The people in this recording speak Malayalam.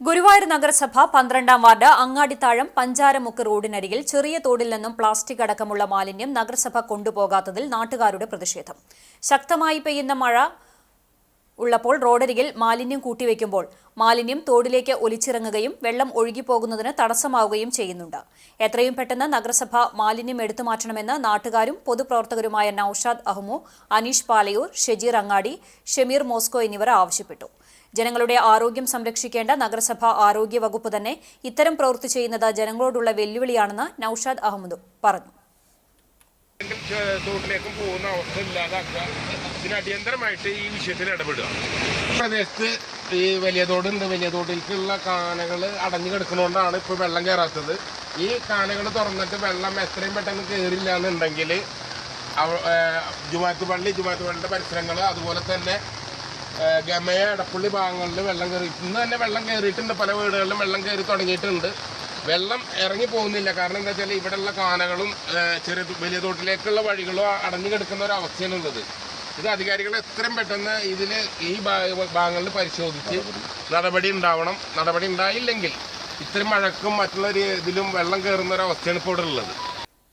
ഗുരുവായൂർ നഗരസഭ പന്ത്രണ്ടാം വാർഡ് അങ്ങാടിത്താഴം പഞ്ചാരമുക്ക് റോഡിനരികിൽ ചെറിയ തോടിൽ നിന്നും പ്ലാസ്റ്റിക് അടക്കമുള്ള മാലിന്യം നഗരസഭ കൊണ്ടുപോകാത്തതിൽ നാട്ടുകാരുടെ പ്രതിഷേധം. ശക്തമായി പെയ്യുന്ന മഴ ഉള്ളപ്പോൾ റോഡരികിൽ മാലിന്യം കൂട്ടിവെക്കുമ്പോൾ മാലിന്യം തോടിലേക്ക് ഒലിച്ചിറങ്ങുകയും വെള്ളം ഒഴുകിപ്പോകുന്നതിന് തടസ്സമാവുകയും ചെയ്യുന്നുണ്ട്. എത്രയും പെട്ടെന്ന് നഗരസഭ മാലിന്യം എടുത്തു മാറ്റണമെന്ന് നാട്ടുകാരും പൊതുപ്രവർത്തകരുമായ നൌഷാദ് അഹ്മു അനീഷ് പാലയൂർ ഷെജീർ അങ്ങാടി ഷെമീർ മോസ്കോ എന്നിവർ ആവശ്യപ്പെട്ടു. ജനങ്ങളുടെ ആരോഗ്യം സംരക്ഷിക്കേണ്ട നഗരസഭ ആരോഗ്യ വകുപ്പ് തന്നെ ഇത്തരം പ്രവൃത്തി ചെയ്യുന്നത് ജനങ്ങളോടുള്ള വെല്ലുവിളിയാണെന്ന് നൌഷാദ് അഹമ്മദ് പറഞ്ഞു. തോട്ടിലേക്കും പോകുന്ന അവസ്ഥ ഇല്ലാതാക്കുക. ഇതിന് അടിയന്തരമായിട്ട് ഈ വിഷയത്തിൽ ഇടപെടുക. പ്രദേശത്ത് ഈ വലിയ തോടുണ്ട്. വലിയ തോട്ടിലേക്കുള്ള കാനകൾ അടഞ്ഞു കിടക്കുന്നതുകൊണ്ടാണ് ഇപ്പോൾ വെള്ളം കയറാത്തത്. ഈ കാനകൾ തുറന്നിട്ട് വെള്ളം എത്രയും പെട്ടെന്ന് കയറില്ല എന്നുണ്ടെങ്കിൽ ജുമാത്ത് പള്ളി ജുമാത്ത് പള്ളിയുടെ പരിസരങ്ങൾ അതുപോലെ തന്നെ ഗമയ എടപ്പള്ളി ഭാഗങ്ങളിൽ വെള്ളം കയറി ഇന്ന് തന്നെ വെള്ളം കയറിയിട്ടുണ്ട്. പല വീടുകളിലും വെള്ളം കയറി തുടങ്ങിയിട്ടുണ്ട്. വെള്ളം ഇറങ്ങി പോകുന്നില്ല. കാരണം എന്താ വെച്ചാൽ ഇവിടെയുള്ള കാനകളും ചെറിയ വലിയ തോട്ടിലേക്കുള്ള വഴികളും അടഞ്ഞു കിടക്കുന്ന ഒരു അവസ്ഥയാണ് ഉള്ളത്. ഇത് അധികാരികൾ എത്രയും പെട്ടെന്ന് ഇതിൽ ഈ ഭാഗ- ഭാഗങ്ങളിൽ പരിശോധിച്ച് നടപടി. ഉണ്ടാവണം. നടപടി ഉണ്ടായില്ലെങ്കിൽ ഇത്തരം മഴക്കും മറ്റുള്ള ഇതിലും വെള്ളം കയറുന്ന ഒരു അവസ്ഥയാണ് ഇപ്പോൾ ഇവിടെ ഉള്ളത്.